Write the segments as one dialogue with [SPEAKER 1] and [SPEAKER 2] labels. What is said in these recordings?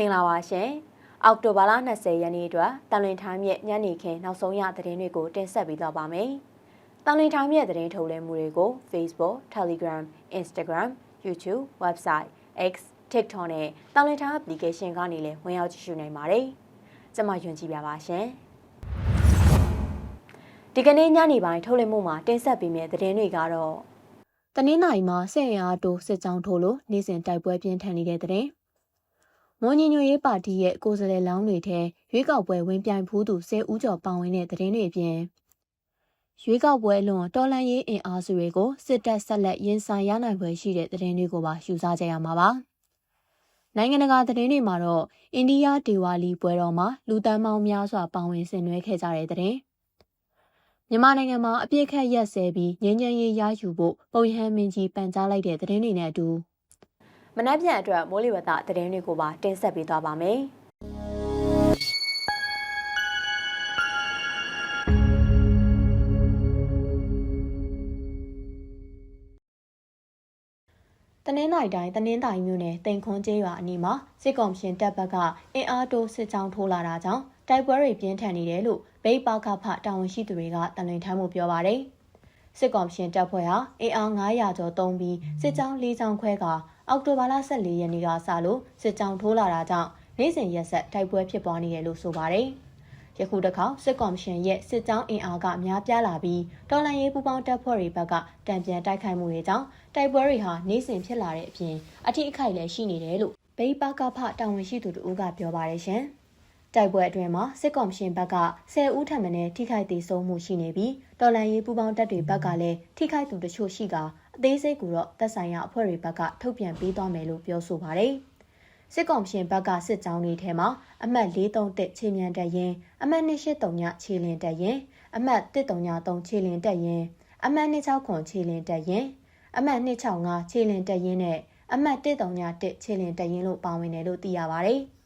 [SPEAKER 1] မင်္ဂလာပါရှင်။အောက်တိုဘာလ20ရက်နေ့အတွက်တန်လွင်ထိုင်းမြက်ညနေခင်းနောက်ဆုံးရသတင်းတွေကိုတင်ဆက်ပေးသွားပါမယ်။တန်လွင်ထိုင်းမြက်သတင်းထုတ်လွှင့်မှုတွေကို Facebook, Telegram, Instagram, YouTube, Website, X, TikTok နဲ့တန်လွင်ထိုင်း application ကနေလည်းဝင်ရောက်ကြည့်ရှုနိုင်ပါတယ်။ကျွန်မယွန်ကြည့်ပြပါရှင်။ဒီကနေ့ညနေပိုင်းထုတ်လွှင့်မှုမှာတင်ဆက်ပေးမယ့်သတင်းတွေကတော့တနင်္လာရီမှာဆက်ရအားတိုးစစ်ကြောင်းထိုးလို့နေ့စဉ်တိုက်ပွဲပြင်းထန်နေတဲ့တဲ့ မွန်ညညွရေးပါတီရဲ့ကိုယ်စားလှယ်လောင်းတွေထဲရွေးကောက်ပွဲဝင်ပြိုင်ဖူးသူ၁၀ဦးကျော်ပါဝင်တဲ့သတင်းတွေအပြင်ရွေးကောက်ပွဲအလွန်တော်လန်ရေးအင်အားစုတွေကိုစစ်တပ်ဆက်လက်ရင်ဆိုင်ရနိုင်ပွဲရှိတဲ့သတင်းတွေကိုပါယူဆကြရမှာပါ။နိုင်ငံတကာသတင်းတွေမှာတော့အိန္ဒိယဒေဝါလီပွဲတော်မှာလူတန်းပေါင်းများစွာပါဝင်ဆင်နွှဲခဲ့ကြတဲ့သတင်းမြန်မာနိုင်ငံမှာအပြစ်ခတ်ရက်စဲပြီးငြိမ်းချမ်းရေးရယူဖို့ပုံရဟန်းမင်းကြီးပန်ကြားလိုက်တဲ့သတင်းတွေနဲ့အတူမ နက်ဖြန်အတွက်မိုးလေဝသသတင်းတွေကိုပါတင်ဆက်ပေးသွားပါမယ်။တနင်္လာရီတိုင်းတနင်္သာရီမြို့နယ်တိန်ခွန်းကျေးရွာအနီးမှာစစ်ကောင်ရှင်တပ်ဘက်ကအင်အားတိုးစစ်ကြောင်းထိုးလာတာကြောင့်တိုက်ပွဲတွေပြင်းထန်နေတယ်လို့ဗိတ်ပါကဖတာဝန်ရှိသူတွေကတန်လွင်ထမ်းမှုပြောပါတယ်။စစ်ကောင်ရှင်တပ်ဖွဲ့ဟာအင်အား900ကျော်တုံးပြီးစစ်ကြောင်း၄ကြောင်းခွဲက အောက်တိုဘာလ14ရက်နေ့ကစလို့စစ်ကြောင်းထိုးလာတာကြောင့်နေ့စဉ်ရက်ဆက်တိုက်ပွဲဖြစ်ပွားနေတယ်လို့ဆိုပါတယ်။ယခုတစ်ခါစစ်ကောင်ရှင်ရဲ့စစ်ကြောင်းအင်အားကများပြားလာပြီးတော်လန်ရေးပူပေါင်းတပ်ဖွဲ့တွေဘက်ကတံပြန်တိုက်ခိုက်မှုတွေကြောင့်တိုက်ပွဲတွေဟာနေ့စဉ်ဖြစ်လာတဲ့အပြင်အထိအခိုက်လည်းရှိနေတယ်လို့ဗိတ်ပါကဖတာဝန်ရှိသူတို့ကပြောပါတယ်ရှင်။တိုက်ပွဲအတွင်းမှာစစ်ကောင်ရှင်ဘက်က10ဦးထပ်မံထိခိုက်ဒေဆုံးမှုရှိနေပြီးတော်လန်ရေးပူပေါင်းတပ်တွေဘက်ကလည်းထိခိုက်သူတချို့ရှိက အသေးစိတ်ကိုတော့သက်ဆိုင်ရာအဖွဲ့တွေဘက်ကထုတ်ပြန်ပေးသွားမယ်လို့ပြောဆိုပါတယ်။စစ်ကောင်ရှင်ဘက်ကစစ်ကြောင်းတွေထဲမှာအမှတ်431ခြေမြန်တပ်ရင်အမှတ်283ခြေလင်တပ်ရင်အမှတ်133ခြေလင်တပ်ရင်အမှတ်269ခြေလင်တပ်ရင်အမှတ်265ခြေလင်တပ်ရင်နဲ့အမှတ်131ခြေလင်တပ်ရင်လို့ပါဝင်တယ်လို့သိရပါတယ်။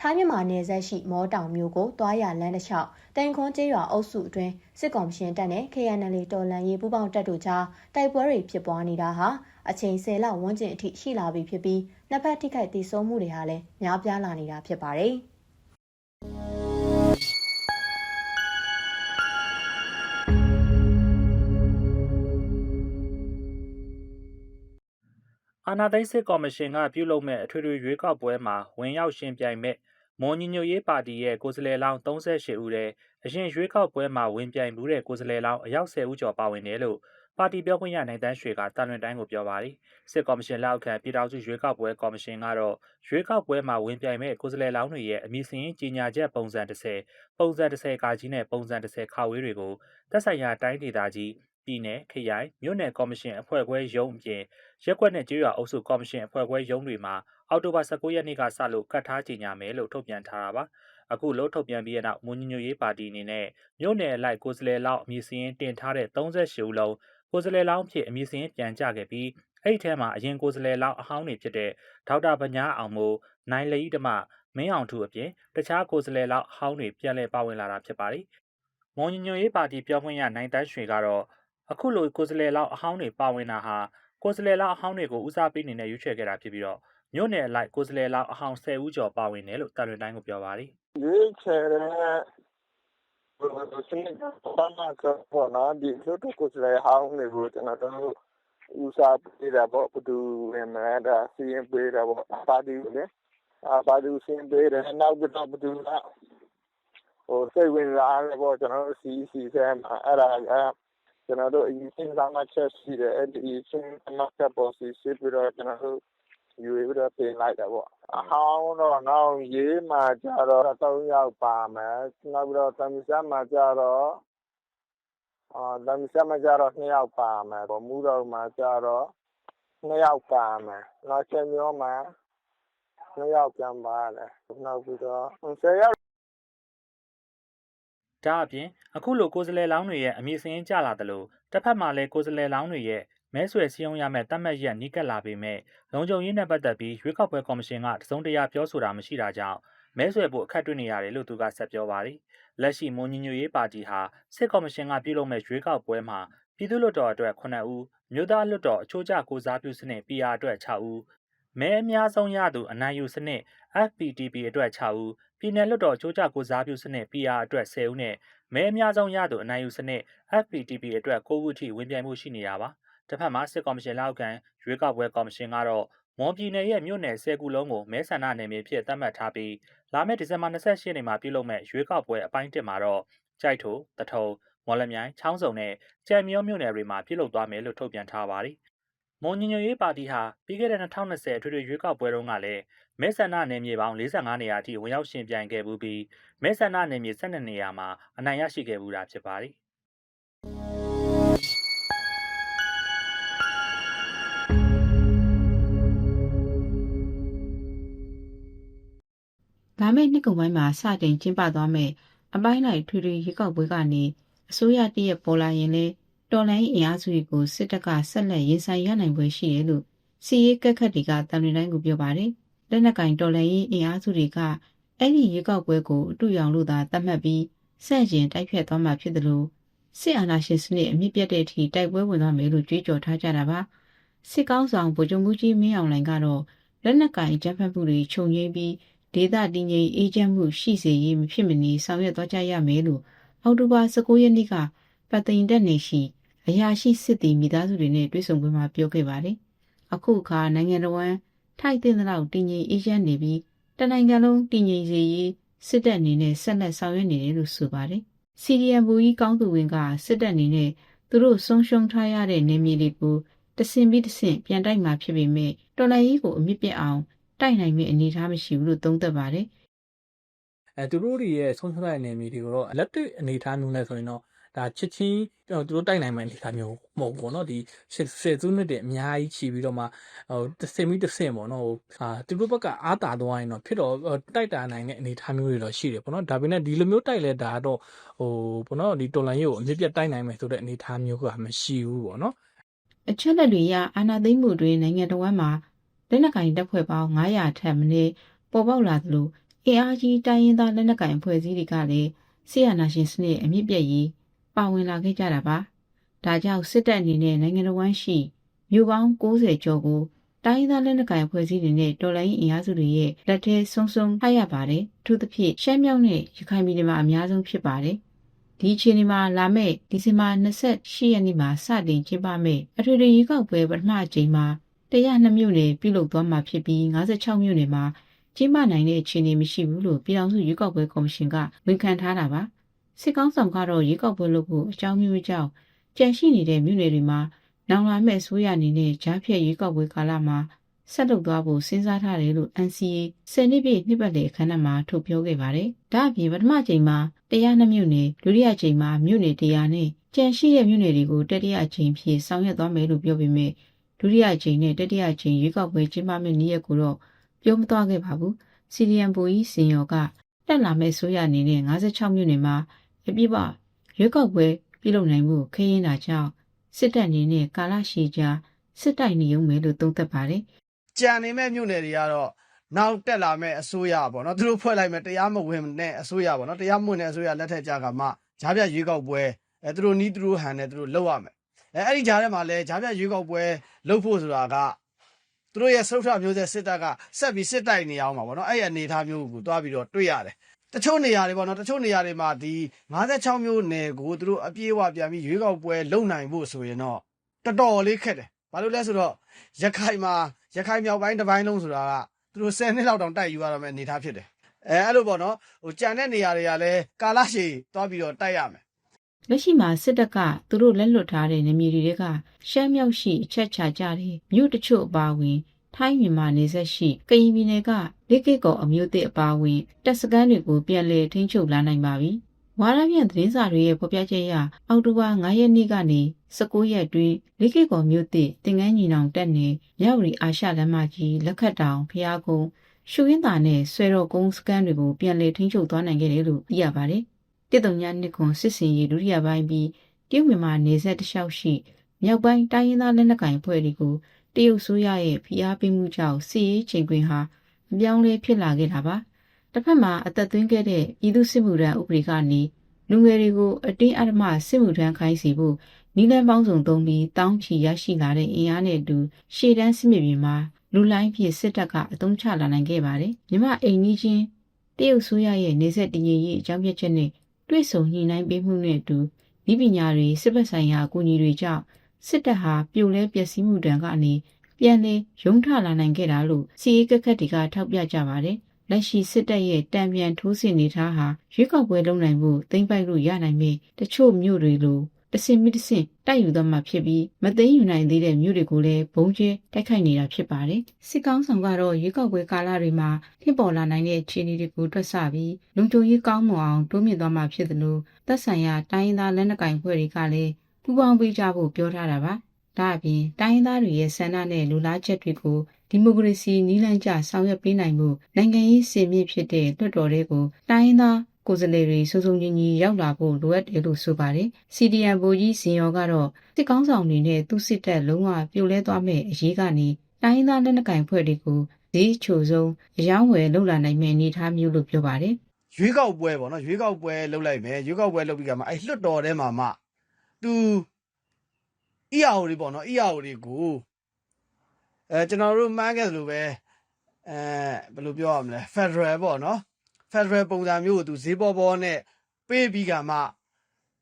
[SPEAKER 1] ထိုင်းမြန်မာနယ်စပ်ရှိမောတောင်မြို့ကိုတွားရလမ်းတစ်လျှောက်တိုင်ခွန်းကျေးရွာအုပ်စုအတွင်းစစ်ကောင်ရှင်တပ်နဲ့ KNL တော်လန်ရေးပူးပေါင်းတပ်တို့ကြားတိုက်ပွဲတွေဖြစ်ပွားနေတာဟာအချိန်10လဝန်းကျင်အထိရှိလာပြီဖြစ်ပြီးနှစ်ဖက်ထိခိုက်ဒေဆုံးမှုတွေဟာလည်းများပြားလာနေတာဖြစ်ပါတယ်။
[SPEAKER 2] အာဏာသိမ်းစစ်ကော်မရှင်ကပြုလုပ်မဲ့အထွေထွေရွေးကောက်ပွဲမှာဝင်ရောက်ရှင်ပြိုင်မဲ့မွန်ညညွတ်ရေးပါတီရဲ့ကိုယ်စားလှယ်လောင်း38ဦးတဲ့အရင်ရွေးကောက်ပွဲမှာဝင်ပြိုင်မှုတဲ့ကိုယ်စားလှယ်လောင်းအယောက်10ဦးကျော်ပါဝင်တယ်လို့ပါတီပြောခွင့်ရနိုင်တန်းရွှေကတာလွင်တိုင်းကိုပြောပါတယ်စစ်ကော်မရှင်လက်အောက်ခံပြည်ထောင်စုရွေးကောက်ပွဲကော်မရှင်ကတော့ရွေးကောက်ပွဲမှာဝင်ပြိုင်မဲ့ကိုယ်စားလှယ်လောင်းတွေရဲ့အမည်စရင်းကြီးညာချက်ပုံစံ30ပုံစံ30ကာကြီးနဲ့ပုံစံ30ခါဝေးတွေကိုသက်ဆိုင်ရာတိုင်းဒေသကြီး ပြည်နယ်ခရိုင်မြို့နယ်ကော်မရှင်အဖွဲ့ခွဲရုံးအပြင်ရက်ကွက်နဲ့ကြေးရွာအုပ်စုကော်မရှင်အဖွဲ့ခွဲရုံးတွေမှာအောက်တိုဘာ19ရက်နေ့ကစလို့ကတ်ထားကြေညာမယ်လို့ထုတ်ပြန်ထားတာပါအခုလို့ထုတ်ပြန်ပြီးတဲ့နောက်မွန်ညညွတ်ရေးပါတီအနေနဲ့မြို့နယ်အလိုက်ကိုယ်စားလှယ်လောက်အမည်စရင်းတင်ထားတဲ့38ဦးလုံးကိုယ်စားလှယ်လောင်းဖြစ်အမည်စရင်းပြန်ကြခဲ့ပြီးအဲ့ဒီထဲမှာအရင်ကိုယ်စားလှယ်လောင်းအဟောင်းတွေဖြစ်တဲ့ဒေါက်တာဗညာအောင်မိုးနိုင်လီဓမ္မမင်းအောင်ထူအပြင်တခြားကိုယ်စားလှယ်လောင်းအဟောင်းတွေပြန်လည်ပါဝင်လာတာဖြစ်ပါတယ်မွန်ညညွတ်ရေးပါတီပြောခွင့်ရနိုင်တန်းရွှေကတော့ အခုလိုကိုယ်စားလှယ်လောက်အဟောင်းတွေပါဝင်တာဟာကိုယ်စားလှယ်လောက်အဟောင်းတွေကိုဦးစားပေးနေနဲ့ရွေးချယ်ခဲ့တာဖြစ်ပြီးတော့မြို့နယ်အလိုက်ကိုယ်စားလှယ်လောက်အဟောင်း10ဦးကျော်ပါဝင်တယ်လို့တာလွင်တိုင်းကပြောပါတယ်
[SPEAKER 3] ရွေးချယ်တဲ့ဘယ်လိုစနစ်ဘာမှကပေါ်လာဒီလိုတော့ကိုယ်စားလှယ်ဟောင်းတွေကိုကျွန်တော်တို့ဦးစားပေးတာပေါ့ဘယ်သူဝင်လဲဒါစီရင်ပေးတာပေါ့ပါတီကိုလေအာပါတီစီရင်ပေးတယ်နောက်တော့ဘယ်သူကဟိုစိတ်ဝင်စားတယ်ပေါ့ကျွန်တော်တို့စီစီဆဲမှာအဲ့ဒါ ကကျွန်တော်တို့အရင်စဉ်းစားမှချက်ရှိတယ်အဲ့ဒီစဉ်းမှတ်ပေါ်စီစစ်ပြီးတော့ကျွန်တော်တို့ယူပြီးတော့ပြင်လိုက်တာပေါ့အဟောင်းတော့နောက်ရေးမှာကြတော့3ယောက်ပါမယ်နောက်ပြီးတော့တမီဆာမှာကြတော့အာတမီဆာမှာကြတော့2ယောက်ပါမယ်ဗောမူတော့မှာကြတော့2ယောက်ပါမယ်နောက်ချက်မျိုးမှာ2ယောက်ပြန်ပါတယ်နောက်ပြီးတော့10ယောက်
[SPEAKER 2] ဒါအပြင်အခုလိုကိုယ်စားလှယ်လောင်းတွေရဲ့အမည်စရင်းကျလာတယ်လို့တစ်ဖက်မှာလည်းကိုယ်စားလှယ်လောင်းတွေရဲ့မဲဆွယ်စည်းရုံးရမယ့်တတ်မှတ်ရက်နီးကပ်လာပေမဲ့လုံခြုံရေးနဲ့ပတ်သက်ပြီးရွေးကောက်ပွဲကော်မရှင်ကတစုံတရာပြောဆိုတာမရှိတာကြောင့်မဲဆွယ်ဖို့အခက်တွေ့နေရတယ်လို့သူကဆက်ပြောပါတယ်။လက်ရှိမွန်ညညွတ်ရေးပါတီဟာစစ်ကော်မရှင်ကပြုလုပ်မဲ့ရွေးကောက်ပွဲမှာပြည်သူ့လွှတ်တော်အတွက်9ဦးမြို့သားလွှတ်တော်အချိုးကျကိုစားပြုစနစ် PR အတွက်6ဦး မဲအများဆုံးရသူအနိုင်ယူစနစ် FPTP အတွက်6ဦးပြည်내လွှတ်တော်ချိုးချကိုစားပြုစနစ် PR အတွက်10ဦးနဲ့မဲအများဆုံးရသူအနိုင်ယူစနစ် FPTP အတွက်9ဦးထိဝင်ပြိုင်မှုရှိနေတာပါတစ်ဖက်မှာစစ်ကော်မရှင်လက်အောက်ခံရွေးကောက်ပွဲကော်မရှင်ကတော့မွန်ပြည်နယ်ရဲ့မြို့နယ်10ခုလုံးကိုမဲဆန္ဒနယ်မြေဖြစ်သတ်မှတ်ထားပြီးလာမယ့်ဒီဇင်ဘာ28ရက်နေ့မှာပြုလုပ်မဲ့ရွေးကောက်ပွဲအပိုင်း1မှာတော့ကြိုက်ထိုတထုံမော်လမြိုင်ချောင်းစုံနဲ့ကြံမြောမြို့နယ်တွေမှာပြုလုပ်သွားမယ်လို့ထုတ်ပြန်ထားပါတယ်။ မွန်ညညရေးပါတီဟာပြီးခဲ့တဲ့2020အထွေထွေရွေးကောက်ပွဲတုန်းကလည်းမဲဆန္ဒနယ်မြေပေါင်း45နေရာအထိဝင်ရောက်ရှင်ပြိုင်ခဲ့မှုပြီးမဲဆန္ဒနယ်မြေ12နေရာမှာအနိုင်ရရှိခဲ့မှုတာဖြစ်ပါတယ်။
[SPEAKER 4] လာမယ့်နှစ်ကုန်ပိုင်းမှာစတင်ကျင်းပသွားမယ့်အပိုင်းလိုက်ထွေထွေရေကောက်ပွဲကနေအစိုးရတရက်ပေါ်လာရင်လဲ တော်လိုင်းအင်အားစုတွေကိုစစ်တပ်ကဆက်လက်ရင်ဆိုင်ရနိုင်ပွဲရှိတယ်လို့စီရေးကက်ခတ်တွေကတမ်နေတိုင်းကိုပြောပါတယ်။လက်နက်ကင်တော်လိုင်းရေးအင်အားစုတွေကအဲ့ဒီရေကောက်ပွဲကိုအတူရောင်လို့သာသတ်မှတ်ပြီးစန့်ကျင်တိုက်ဖြတ်သွားမှာဖြစ်တယ်လို့စစ်အာဏာရှင်စနစ်အမြင့်ပြတ်တဲ့အထိတိုက်ပွဲဝင်သွားမယ်လို့ကြွေးကြော်ထားကြတာပါ။စစ်ကောင်းဆောင်ဗိုလ်ချုပ်မှုကြီးမင်းအောင်လှိုင်ကတော့လက်နက်ကင်ကြမ်းဖက်မှုတွေခြုံငိမ့်ပြီးဒေသတည်ငြိမ်အေးချမ်းမှုရှိစေရေးမဖြစ်မနေဆောင်ရွက်သွားကြရမယ်လို့အောက်တိုဘာ19ရက်နေ့ကပတ်သိန်တက်နေရှိ အရာရှိစစ်တီမိသားစုတွေနဲ့တွေ့ဆုံပွဲမှာပြောခဲ့ပါတယ်။အခုအခါနိုင်ငံတော်ဝန်ထိုက်တဲ့လောက်တည်ငြိမ်အေးချမ်းနေပြီးတနိုင်ငံလုံးတည်ငြိမ်စေရေးစစ်တပ်အနေနဲ့ဆက်လက်ဆောင်ရွက်နေတယ်လို့ဆိုပါတယ်။ CDM ဘူကြီးကောင်းသူဝင်ကစစ်တပ်အနေနဲ့သူတို့ဆုံးရှုံးထားရတဲ့နေမြေတွေကိုတဆင်ပြီးတဆင်ပြန်တိုက်မှာဖြစ်ပေမဲ့တော်လိုင်းကြီးကိုအမြင့်ပြတ်အောင်တိုက်နိုင်မယ့်အနေအထားမရှိဘူးလို့သုံးသပ်ပါတယ်
[SPEAKER 5] အဲသူတို့တွေရဲ့ဆုံးဖြတ်တဲ့နယ်မြေတွေကိုတော့လက်တွေ့အနေအထားမျိုးနဲ့ဆိုရင်တော့ ဒါချစ်ချင်းသူတို့တိုက်နိုင်မယ့်အနေအထားမျိုးမဟုတ်ဘူးပေါ့နော်ဒီဆယ်စုနှစ်တည်းအများကြီးချီပြီးတော့မှဟိုတစ်စင်ပြီးတစ်စင်ပေါ့နော်ဟိုအာသူတို့ဘက်ကအားတာသွားရင်တော့ဖြစ်တော့တိုက်တာနိုင်တဲ့အနေအထားမျိုးတွေတော့ရှိတယ်ပေါ့နော်ဒါပေမဲ့ဒီလိုမျိုးတိုက်လဲဒါတော့ဟိုပေါ့နော်ဒီတော်လိုင်းရေးကိုအမြင့်ပြတ်တိုက်နိုင်မယ်ဆိုတဲ့အနေအထားမျိုးကမရှိဘူးပေါ့နော်
[SPEAKER 4] အချက်လက်တွေရအာနာသိမ့်မှုတွင်နိုင်ငံတော်ဝန်မှာလက်နက်ကင်တပ်ဖွဲ့ပေါင်း900ထက်မနည်းပေါ်ပေါက်လာသလိုအင်အားကြီးတိုင်းရင်းသားလက်နက်ကင်အဖွဲ့အစည်းတွေကလည်းဆီယနာရှင်စနစ်အမြင့်ပြတ်ရေး ပါဝင်လာခဲ့ကြတာပါ။ဒါကြောင့်စစ်တပ်အနေနဲ့နိုင်ငံတော်ဝန်ရှိမြို့ပေါင်း90ကျော်ကိုတိုင်းရင်းသားလက်နက်ကင်အဖွဲ့အစည်းတွေနဲ့တော်လိုင်းအင်အားစုတွေရဲ့လက်ထဲဆုံးဆုံးထားရပါတယ်။အထူးသဖြင့်ရှမ်းမြောက်နဲ့ရခိုင်ပြည်နယ်မှာအများဆုံးဖြစ်ပါတယ်။ဒီအချိန်ဒီမှာလာမယ့်ဒီဇင်ဘာ28ရက်နေ့မှာစတင်ကျင်းပမယ့်အထွေထွေရွေးကောက်ပွဲပထမအကြိမ်မှာ102မြို့နယ်ပြုလုပ်သွားမှာဖြစ်ပြီး56မြို့နယ်မှာကျင်းပနိုင်တဲ့အခြေအနေမရှိဘူးလို့ပြည်ထောင်စုရွေးကောက်ပွဲကော်မရှင်ကဝန်ခံထားတာပါ စစ်ကောင်းဆောင်ကတော့ရွေးကောက်ပွဲလုပ်ဖို့အကြောင်းမျိုးကြောင့်ကြန့်ရှိနေတဲ့မြို့နယ်တွေမှာနောင်လာမဲ့အစိုးရအနေနဲ့ကြားဖြတ်ရွေးကောက်ပွဲကာလမှာဆက်လုပ်သွားဖို့စဉ်းစားထားတယ်လို့ NCA ဆယ်နှစ်ပြည့်နှစ်ပတ်လည်အခမ်းအနားမှာထုတ်ပြောခဲ့ပါတယ်။ဒါ့အပြင်ပထမချိန်မှာ102မြို့နယ်ဒုတိယချိန်မှာမြို့နယ်100နဲ့ကြန့်ရှိတဲ့မြို့နယ်တွေကိုတတိယချိန်ဖြစ်ဆောင်ရွက်သွားမယ်လို့ပြောပေမဲ့ဒုတိယချိန်နဲ့တတိယချိန်ရွေးကောက်ပွဲကျင်းပမယ့်နေ့ရက်ကိုတော့ပြောမသွားခဲ့ပါဘူး။ CDM ဘူကြီးစင်ရော်ကတက်လာမဲ့ဆိုရအနေနဲ့56မြို့နယ်မှာ အပြည့်ပရွေးကောက်ပွဲပြုလုပ်နိုင်မှုခရင်တာကြောင့်စစ်တပ်အနေနဲ့ကာလရှည်ကြာစစ်တိုက်နေုံမယ်လို့သုံးသပ်ပါတယ်
[SPEAKER 6] ကြံနေမဲ့မြို့နယ်တွေကတော့နောက်တက်လာမဲ့အစိုးရပေါ့နော်သူတို့ဖွဲ့လိုက်မဲ့တရားမဝင်တဲ့အစိုးရပေါ့နော်တရားမဝင်တဲ့အစိုးရလက်ထက်ကြကမှဂျားပြရွေးကောက်ပွဲအဲသူတို့နီးသူတို့ဟန်နဲ့သူတို့လောက်ရမယ်အဲအဲ့ဒီဂျားထဲမှာလဲဂျားပြရွေးကောက်ပွဲလုပ်ဖို့ဆိုတာကသူတို့ရဲ့ဆုတ်ထမျိုးဆက်စစ်တပ်ကဆက်ပြီးစစ်တိုက်နေအောင်ပါပေါ့နော်အဲ့ရအနေအထားမျိုးကိုတွားပြီးတော့တွေ့ရတယ် တချို့နေရာတွေပေါ့နော်တချို့နေရာတွေမှာဒီ56မျိုးနယ်ကိုသူတို့အပြေးအဝပြန်ပြီးရွေးကောက်ပွဲလုပ်နိုင်ဖို့ဆိုရင်တော့တော်တော်လေးခက်တယ်ဘာလို့လဲဆိုတော့ရခိုင်မှာရခိုင်မြောက်ပိုင်းတစ်ပိုင်းလုံးဆိုတာကသူတို့10နှစ်လောက်တောင်တိုက်ယူရတော့မယ့်အနေအထားဖြစ်တယ်အဲအဲ့လိုပေါ့နော်ဟိုကြံတဲ့နေရာတွေကလည်းကာလရှည်တွားပြီးတော့တိုက်ရမယ်။
[SPEAKER 4] လက်ရှိမှာစစ်တပ်ကသူတို့လက်လွတ်ထားတဲ့နေမြေတွေကရှမ်းမြောက်ရှိအချက်ချကြတဲ့မြို့တချို့အပါအဝင်ထိုင်းမြန်မာနယ်စပ်ရှိကရင်ပြည်နယ်က လက်ကိတ်ကော်အမျိုးသစ်အပါအဝင်တပ်စခန်းတွေကိုပြန်လည်ထိန်းချုပ်လာနိုင်ပါပြီ။ဝါရပြန်သတင်းစာတွေရဲ့ဖော်ပြချက်အရအောက်တိုဘာ9ရက်နေ့ကနေ19ရက်တွင်လက်ကိတ်ကော်မြို့သစ်တင်ငန်းညီနောင်တက်နယ်မြောက်ရီအာရှလမ်းမကြီးလက်ခတ်တောင်ဖျားကုန်းရှုရင်းသာနဲ့ဆွဲတော်ကုန်းစခန်းတွေကိုပြန်လည်ထိန်းချုပ်သွားနိုင်ခဲ့တယ်လို့သိရပါတယ်။တစ်တုံညာနှစ်ခွန်စစ်စင်ရေးဒုတိယပိုင်းပြီးတရုတ်မြန်မာနေဆက်တလျှောက်ရှိမြောက်ပိုင်းတိုင်းရင်းသားလက်နက်ကိုင်ဖွဲ့တွေကိုတရုတ်ဆိုရရဲ့ဖိအားပေးမှုကြောင့်စစ်ရေးချိန်ခွင်ဟာ အပြောင်းလဲဖြစ်လာခဲ့တာပါ။တစ်ဖက်မှာအသက်သွင်းခဲ့တဲ့ဤသူစစ်မှုထမ်းဥပဒေကနေလူငယ်တွေကိုအတင်းအဓမ္မစစ်မှုထမ်းခိုင်းစီဖို့နီလန်ပေါင်းစုံသုံးပြီးတောင်းချီရရှိလာတဲ့အင်အားနဲ့အတူရှေ့တန်းစစ်မြေပြင်မှာလူလိုင်းဖြစ်စစ်တပ်ကအုံချလာနိုင်ခဲ့ပါတယ်မြမအိမ်ကြီးချင်းတရုတ်ဆိုရရဲ့နေဆက်တည်ငြိမ်ရေးအကြောင်းပြချက်နဲ့တွေ့ဆုံညှိနှိုင်းပေးမှုနဲ့အတူဤပညာတွေစစ်ဘက်ဆိုင်ရာအကူအညီတွေကြောင့်စစ်တပ်ဟာပြိုလဲပျက်စီးမှုတံကနေ ပြန်လဲရုံးထလာနိုင်ခဲ့တာလို့စီအေးကက်ခက်တွေကထောက်ပြကြပါတယ်လက်ရှိစစ်တပ်ရဲ့တံပြန်ထိုးစစ်နေထားဟာရွေးကောက်ပွဲလုပ်နိုင်မှုသိမ့်ပိုက်လို့ရနိုင်ပေတချို့မြို့တွေလိုတစင်မိတစင်တိုက်ယူသွားမှဖြစ်ပြီးမသိမ်းယူနိုင်သေးတဲ့မြို့တွေကိုလည်းဘုံကျဲတိုက်ခိုက်နေတာဖြစ်ပါတယ်စစ်ကောင်းဆောင်ကတော့ရွေးကောက်ပွဲကာလတွေမှာဖြစ်ပေါ်လာနိုင်တဲ့အခြေအနေတွေကိုတွက်ဆပြီးလုံခြုံရေးကောင်းမွန်အောင်တိုးမြင့်သွားမှဖြစ်သလိုသက်ဆိုင်ရာတိုင်းရင်းသားလက်နက်ကိုင်ဖွဲ့တွေကလည်းပူးပေါင်းပေးကြဖို့ပြောထားတာပါ ဒါအပြင်တိုင်းရင်းသားတွေရဲ့ဆန္ဒနဲ့လူလားချက်တွေကိုဒီမိုကရေစီနည်းလမ်းကျဆောင်ရွက်ပေးနိုင်မှုနိုင်ငံရေးစင်မြင့်ဖြစ်တဲ့လွှတ်တော်တွေကိုတိုင်းရင်းသားကိုယ်စားလှယ်တွေစုံစုံညီညီရောက်လာဖို့လိုအပ်တယ်လို့ဆိုပါတယ်။ CDN ဗိုလ်ကြီးဇင်ရောကတော့စစ်ကောင်းဆောင်တွေနဲ့သူစစ်တပ်လုံးဝပြိုလဲသွားမဲ့အရေးကနေတိုင်းရင်းသားလက်နက်ကိုင်ဖွဲ့တွေကိုဈေးချိုဆုံးအယောင်းဝယ်လှုပ်လာနိုင်မဲ့အနေအထားမျိုးလို့ပြောပါတယ်
[SPEAKER 6] ရွေးကောက်ပွဲပေါ့နော်ရွေးကောက်ပွဲလုပ်လိုက်မယ်ရွေးကောက်ပွဲလုပ်ပြီးကမှအဲ့လွှတ်တော်ထဲမှာမှသူ အီယာအိုတွေပေါ့နော်အီယာအိုတွေကိုအဲကျွန်တော်တို့မှန်းခဲ့သလိုပဲအဲဘယ်လိုပြောရမလဲ Federal ပေါ့နော် Federal ပုံစံမျိုးကိုသူဈေးပေါ်ပေါ်နဲ့ပေးပြီးကမှ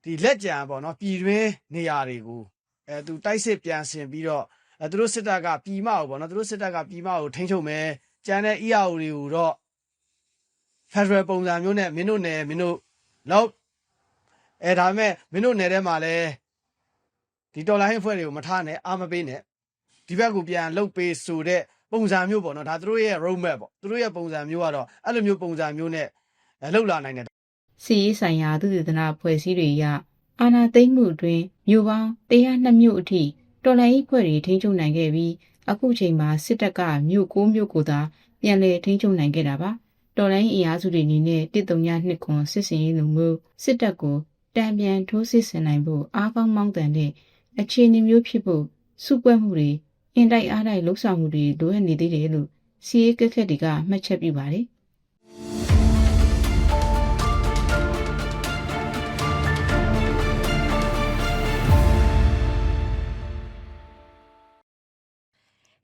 [SPEAKER 6] ဒီလက်ကြံပေါ့နော်ပြည်တွင်းနေရာတွေကိုအဲသူတိုက်စစ်ပြန်ဆင်ပြီးတော့အဲသူတို့စစ်တပ်ကပြည်မကိုပေါ့နော်သူတို့စစ်တပ်ကပြည်မကိုထိန်းချုပ်မယ်ကြံတဲ့ EAO တွေကိုတော့ Federal ပုံစံမျိုးနဲ့မင်းတို့နယ်မင်းတို့လောက်အဲဒါပေမဲ့မင်းတို့နယ်ထဲမှာလဲ ဒီတော်လိုင်းအဖွဲ့တွေကိုမထားနဲ့အာမပေးနဲ့ဒီဘက်ကိုပြန်လှုပ်ပေးဆိုတဲ့ပုံစံမျိုးပေါ့နော်ဒါသူတို့ရဲ့ road map ပေါ့သူတို့ရဲ့ပုံစံမျိုးကတော့အဲ့လိုမျိုးပုံစံမျိုးနဲ့အဲလှုပ်လာနိုင်တယ်။
[SPEAKER 4] စီရေးဆိုင်ရာသုတေသနဖွဲ့စည်းတွေအရအာနာသိမ့်မှုအတွင်းမြို့ပေါင်း102မြို့အထိတော်လိုင်းဖွဲ့တွေထိန်းချုပ်နိုင်ခဲ့ပြီးအခုချိန်မှာစစ်တပ်ကမြို့9မြို့ကိုသာပြန်လည်ထိန်းချုပ်နိုင်ခဲ့တာပါ။တော်လိုင်းအင်အားစုတွေအနေနဲ့132ခွန်စစ်စင်ရေးလိုမျိုးစစ်တပ်ကိုတံပြန်ထိုးစစ်ဆင်နိုင်ဖို့အားကောင်းမောင်းတန်တဲ့ အခြေအနေမျိုးဖြစ်ဖို့စုပွဲမှုတွေအင်တိုက်အားတိုက်လှုပ်ဆောင်မှုတွေလိုအပ်နေသေးတယ်လို့စီရေးကက်ခက်တွေကမှတ်ချက်ပြုပါတယ်။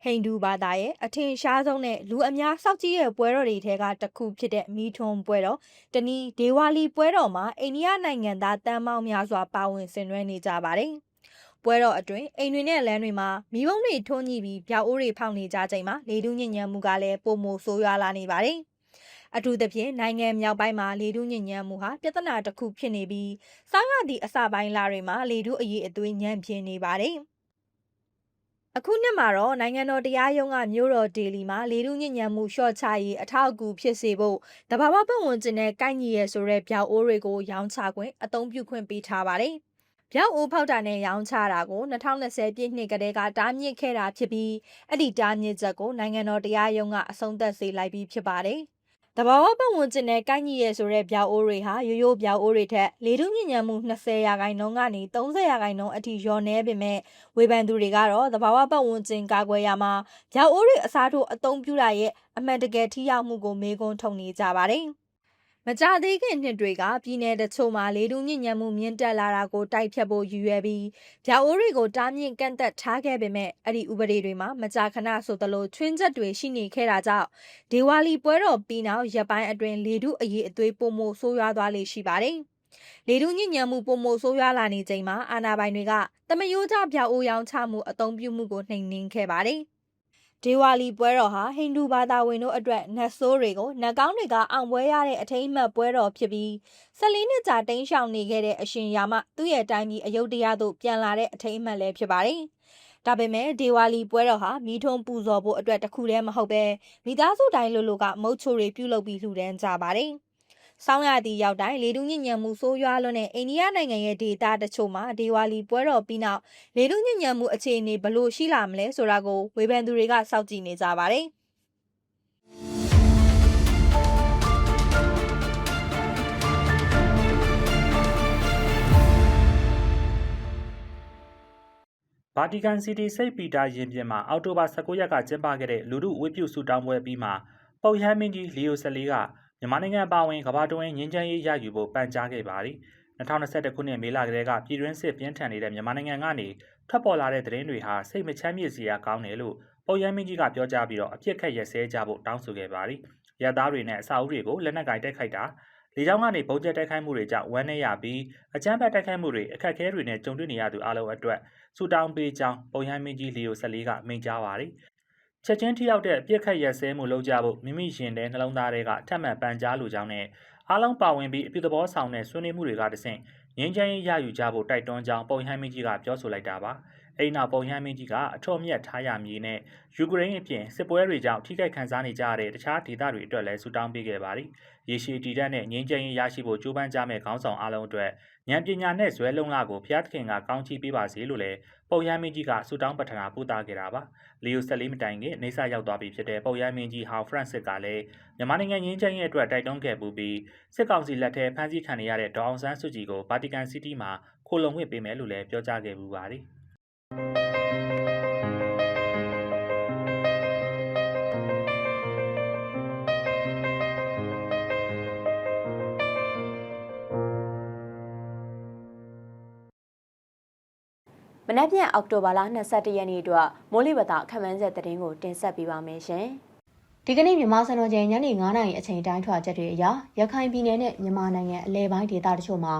[SPEAKER 7] ဟိန္ဒူဘာသာရဲ့အထင်ရှားဆုံးနဲ့လူအများစောင့်ကြည့်ရဲ့ပွဲတော်တွေထဲကတစ်ခုဖြစ်တဲ့မီထွန်းပွဲတော်တနည်းဒေဝါလီပွဲတော်မှာအိန္ဒိယနိုင်ငံသားတန်ပေါင်းများစွာပါဝင်ဆင်နွှဲနေကြပါတယ်။ ပွဲတော်အတွင်းအိမ်တွေနဲ့လမ်းတွေမှာမီးပုံးတွေထွန်းညှိပြီးဗျောက်အိုးတွေဖောက်နေကြချိန်မှာလေတူးညဉ့်ညံမှုကလည်းပုံမိုဆိုးရွားလာနေပါတယ်။အထူးသဖြင့်နိုင်ငံမြောက်ပိုင်းမှာလေတူးညဉ့်ညံမှုဟာပြဿနာတစ်ခုဖြစ်နေပြီးစားရသည့်အစပိုင်းလာတွေမှာလေတူးအရေးအသွေးညံ့ပြင်းနေပါတယ်။အခုနှစ်မှာတော့နိုင်ငံတော်တရားရုံးကမြို့တော်ဒေလီမှာလေထုညဉ့်ညံမှုလျှော့ချရေးအထောက်အကူဖြစ်စေဖို့တဘာဝပတ်ဝန်းကျင်နဲ့ကိုက်ညီရဲဆိုတဲ့ဗျောက်အိုးတွေကိုရောင်းချခွင့်အသုံးပြုခွင့်ပေးထားပါတယ်။ ဗျောက်အိုးဖောက်တာနဲ့ရောင်းချတာကို2020ပြည့်နှစ်ကတည်းကတားမြစ်ခဲ့တာဖြစ်ပြီးအဲ့ဒီတားမြစ်ချက်ကိုနိုင်ငံတော်တရားရုံးကအဆုံးသတ်စေလိုက်ပြီးဖြစ်ပါတယ်။တဘာဝပတ်ဝန်းကျင်နဲ့ကိုက်ညီရဲဆိုတဲ့ဗျောက်အိုးတွေဟာရိုးရိုးဗျောက်အိုးတွေထက်လေထုညဉ့်ညံမှု20ရာခိုင်နှုန်းကနေ30ရာခိုင်နှုန်းအထိလျော့နေပေမဲ့ဝေဖန်သူတွေကတော့တဘာဝပတ်ဝန်းကျင်ကာကွယ်ရမှာဗျောက်အိုးတွေအစားထိုးအသုံးပြုတာရဲ့အမှန်တကယ်ထိရောက်မှုကိုမေးခွန်းထုတ်နေကြပါတယ်။ မကြသေးခင်နှစ်တွေကပြည်내တချို့မှာလေတူညဉ့်ညံမှုမြင့်တက်လာတာကိုတိုက်ဖြတ်ဖို့ရည်ရွယ်ပြီးဗျောက်အိုးတွေကိုတားမြစ်ကန့်သက်ထားခဲ့ပေမဲ့အဲ့ဒီဥပဒေတွေမှာမကြာခဏဆိုသလိုချွင်းချက်တွေရှိနေခဲ့တာကြောင့်ဒေဝါလီပွဲတော်ပြီးနောက်ရပ်ပိုင်းအတွင်းလေတူအရေးအသွေးပုံမိုဆိုးရွားသွားလေရှိပါတယ်။လေတူညဉ့်ညံမှုပုံမိုဆိုးရွားလာနေချိန်မှာအာနာပိုင်တွေကတမယိုးကြဗျောက်အိုးရောင်းချမှုအသုံးပြုမှုကိုနှိမ်နင်းခဲ့ပါတယ်။ ဒေဝါလီပွဲတော်ဟာဟိန္ဒူဘာသာဝင်တို့အတွက်နတ်ဆိုးတွေကိုနတ်ကောင်းတွေကအောင်ပွဲရတဲ့အထိမ်းအမှတ်ပွဲတော်ဖြစ်ပြီး14နှစ်ကြာတိမ်းရှောင်နေခဲ့တဲ့အရှင်ယာမသူ့ရဲ့တိုင်းပြည်အယုဒ္ဓယသို့ပြန်လာတဲ့အထိမ်းအမှတ်လည်းဖြစ်ပါတယ်။ဒါပေမဲ့ဒေဝါလီပွဲတော်ဟာမိထုံးပူဇော်ဖို့အတွက်တခုတည်းမဟုတ်ပဲမိသားစုတိုင်းလိုလိုကမုတ်ချိုတွေပြုလုပ်ပြီးလှူဒန်းကြပါတယ်။ ဆောင်းရသည့်ရောက်တိုင်းလေတူးညဉ့်ညံမှုဆိုးရွားလွန်းတဲ့အိန္ဒိယနိုင်ငံရဲ့ဒေသတချို့မှာဒေဝါလီပွဲတော်ပြီးနောက်လေတူးညဉ့်ညံမှုအခြေအနေဘလို့ရှိလာမလဲဆိုတာကိုဝေဖန်သူတွေကစောင့်ကြည့်နေကြပါတယ်
[SPEAKER 2] ဗာတီကန်စီးတီးစိတ်ပီတာရင်ပြင်မှာအောက်တိုဘာ19ရက်ကကျင်းပခဲ့တဲ့လူထုဝေပြုဆုတောင်းပွဲပြီးမှပုပ်ရဟန်းမင်းကြီးလီယို14က မြန်မာနိုင်ငံပါဝင်ကမ္ဘာတွင်းငင်းချမ်းရေးရယူဖို့ပန်ကြားခဲ့ပါသည်2021ခုနှစ်မေလကတည်းကပြည်တွင်းစစ်ပြင်းထန်နေတဲ့မြန်မာနိုင်ငံကနေထွက်ပေါ်လာတဲ့သတင်းတွေဟာစိတ်မချမ်းမြေ့စရာကောင်းတယ်လို့ပုံရိုင်းမင်းကြီးကပြောကြားပြီးတော့အပြစ်ခတ်ရက်စဲကြဖို့တောင်းဆိုခဲ့ပါတယ်။ရက်သားတွေနဲ့အစာအုပ်တွေကိုလက်နက်ကင်တိုက်ခိုက်တာလေကြောင်းကနေပုံကျက်တိုက်ခိုက်မှုတွေကြောင့်ဝမ်းနည်းရပြီးအကြမ်းဖက်တိုက်ခိုက်မှုတွေအခက်အခဲတွေနဲ့ကြုံတွေ့နေရသူအလုံးအတွက်စူတောင်းပေးကြောင်းပုံရိုင်းမင်းကြီးလီယို14ကမိန့်ကြားပါတယ်။ ချက်ချင်းထိရောက်တဲ့အပြစ်ခတ်ရက်စဲမှုလုပ်ကြဖို့မိမိရှင်တဲ့နှလုံးသားတွေကထပ်မံပန်ကြားလိုကြောင်းနဲ့အားလုံးပါဝင်ပြီးအပြုသဘောဆောင်တဲ့ဆွေးနွေးမှုတွေကတဆင့်ငင်းချမ်းရေးရယူကြဖို့တိုက်တွန်းကြောင်းပုံရိုင်းမင်းကြီးကပြောဆိုလိုက်တာပါ။အဲ့နောက်ပုံရိုင်းမင်းကြီးကအထော့မြတ်ထားရမည်နဲ့ယူကရိန်းအပြင်စစ်ပွဲတွေကြောင့်ထိခိုက်ခံစားနေကြရတဲ့တခြားဒေသတွေအတွက်လည်းဆူတောင်းပေးခဲ့ပါတယ်။ရေရှည်တည်တတ်တဲ့ငြိမ်းချမ်းရေးရရှိဖို့ကြိုးပမ်းကြမဲ့ခေါင်းဆောင်အားလုံးအတွက် ဉာဏ်ပညာနဲ့ဇွဲလုံးလာကိုဖျားသခင်ကကောင်းချီးပေးပါစေလို့လည်းပုံရမ်းမင်းကြီးကဆူတောင်းပတ္ထနာပို့သားခဲ့တာပါ။လီယိုဆက်လေးမတိုင်ခင်နေဆရောက်သွားပြီဖြစ်တဲ့ပုံရမ်းမင်းကြီးဟောင်ဖရန့်စစ်ကလည်းမြန်မာနိုင်ငံငြိမ်းချမ်းရေးအတွက်တိုက်တွန်းခဲ့ပူပြီးစစ်ကောင်စီလက်ထက်ဖမ်းဆီးခံနေရတဲ့ဒေါအောင်ဆန်းစုကြည်ကိုဗာတီကန်စီးတီးမှာခိုလုံခွင့်ပေးမယ်လို့လည်းပြောကြားခဲ့ပူပါတယ်။
[SPEAKER 1] နက်ဖြန်အောက်တိုဘာလ22ရက်နေ့အတွက်မိုးလေဝသခန့်မှန်းချက်သတင်းကိုတင်ဆက်ပေးပါမယ်ရှင်။ဒီကနေ့မြန်မာစံတော်ချိန်ညနေ9:00နာရီအချိန်တိုင်းထွာချက်တွေအရရခိုင်ပြည်နယ်နဲ့မြန်မာနိုင်ငံအလဲပိုင်းဒေသတချို့မှာ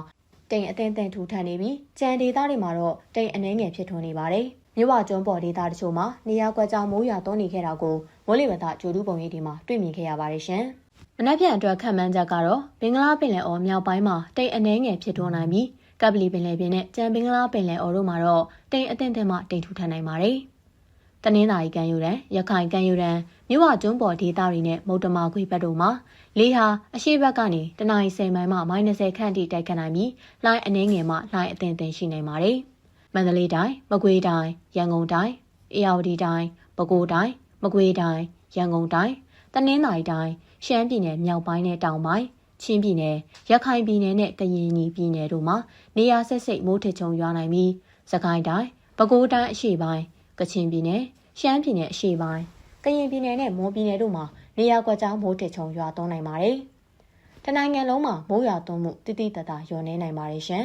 [SPEAKER 1] တိမ်အသင်းသင်းထူထန်နေပြီးကြံဒေသတွေမှာတော့တိမ်အနှဲငယ်ဖြစ်ထွန်းနေပါတယ်။မြဝကျွန်းပေါ်ဒေသတချို့မှာနေရာကွက်ကြားမိုးရွာသွန်းနေခဲ့တာကိုမိုးလေဝသကြိုးတူးပုံရိပ်ဒီမှာတွေ့မြင်ခဲ့ရပါတယ်ရှင်။မနက်ဖြန်အတွက်ခန့်မှန်းချက်ကတော့ဘင်္ဂလားပင်လယ်အော်မြောက်ပိုင်းမှာတိမ်အနှဲငယ်ဖြစ်ထွန်းနိုင်ပြီး ကပလီပင်လယ်ပြင်နဲ့ကြံပင်္ဂလားပင်လယ်အော်တို့မှာတော့တိမ်အသင့်သင့်မှတိမ်ထူထန်နိုင်ပါတယ်။တနင်္သာရီကမ်းရိုးတန်းရခိုင်ကမ်းရိုးတန်းမြို့ဝကျွန်းပေါ်ဒေသတွေနဲ့မုတ်တမခွေဘက်တို့မှာလေဟာအရှိဘက်ကနေတနအီ10မိုင်မှ -30 ခန့်ထိတိုက်ခတ်နိုင်ပြီးလှိုင်းအနှင်းငယ်မှလှိုင်းအသင့်သင့်ရှိနိုင်ပါတယ်။မန္တလေးတိုင်းမကွေးတိုင်းရန်ကုန်တိုင်းအေရဝတီတိုင်းပဲခူးတိုင်းမကွေးတိုင်းရန်ကုန်တိုင်းတနင်္သာရီတိုင်းရှမ်းပြည်နယ်မြောက်ပိုင်းနဲ့တောင်ပိုင်း ချင်းပြည်နယ်ရခိုင်ပြည်နယ်နဲ့ကရင်ပြည်နယ်တို့မှာနေရာဆက်စိတ်မိုးထချုံရွာနိုင်ပြီးစကိုင်းတိုင်းပဲခူးတိုင်းအရှေ့ပိုင်းကချင်ပြည်နယ်ရှမ်းပြည်နယ်အရှေ့ပိုင်းကရင်ပြည်နယ်နဲ့မွန်ပြည်နယ်တို့မှာနေရာကွက်ကြားမိုးထချုံရွာသွန်းနိုင်ပါတယ်။တနိုင်ငံလုံးမှာမိုးရွာသွန်းမှုတိတိတတ်တာလျော့နေနိုင်ပါတယ်ရှင်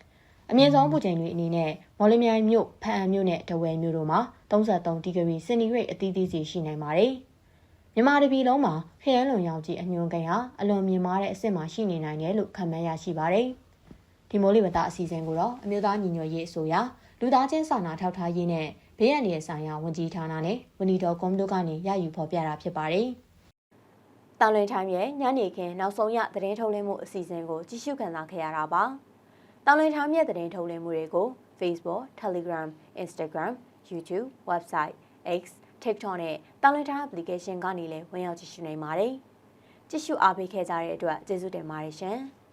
[SPEAKER 1] ။အမြင့်ဆုံးပူချိန်တွေအနေနဲ့မော်လမြိုင်မြို့ဖအံမြို့နဲ့တဝယ်မြို့တို့မှာ33ဒီဂရီစင်တီဂရိတ်အသီးသီးစီရှိနိုင်ပါတယ်။ မြန်မာတပြည်လုံးမှာခရမ်းလွန်ရောင်ကြီးအညွန်ကိန်းဟာအလွန်မြင့်မားတဲ့အဆင့်မှာရှိနေနိုင်တယ်လို့ခန့်မှန်းရရှိပါတယ်။ဒီမိုးလေဝသအစီအစဉ်ကိုတော့အမျိုးသားညီညွတ်ရေးအစိုးရလူသားချင်းစာနာထောက်ထားရေးနဲ့ဘေးအန္တရာယ်ဆိုင်ရာဝန်ကြီးဌာနနဲ့ဝန်ကြီးတော်ကွန်တို့ကနေရယူဖော်ပြတာဖြစ်ပါတယ်။တောင်လင်ထိုင်းရဲ့ညနေခင်းနောက်ဆုံးရသတင်းထုတ်လင်းမှုအစီအစဉ်ကိုကြည့်ရှုခံစားခဲ့ရတာပါ။တောင်လင်ထိုင်းရဲ့သတင်းထုတ်လင်းမှုတွေကို Facebook, Telegram, Instagram, YouTube, Website, X, TikTok နဲ့တောင်လင်ထိုင်း application ကနေလည်းဝင်ရောက်ကြည့်ရှုနိုင်ပါတယ်။ကြည့်ရှုအားပေးခဲ့ကြတဲ့အတွက်ကျေးဇူးတင်ပါတယ်ရှင်။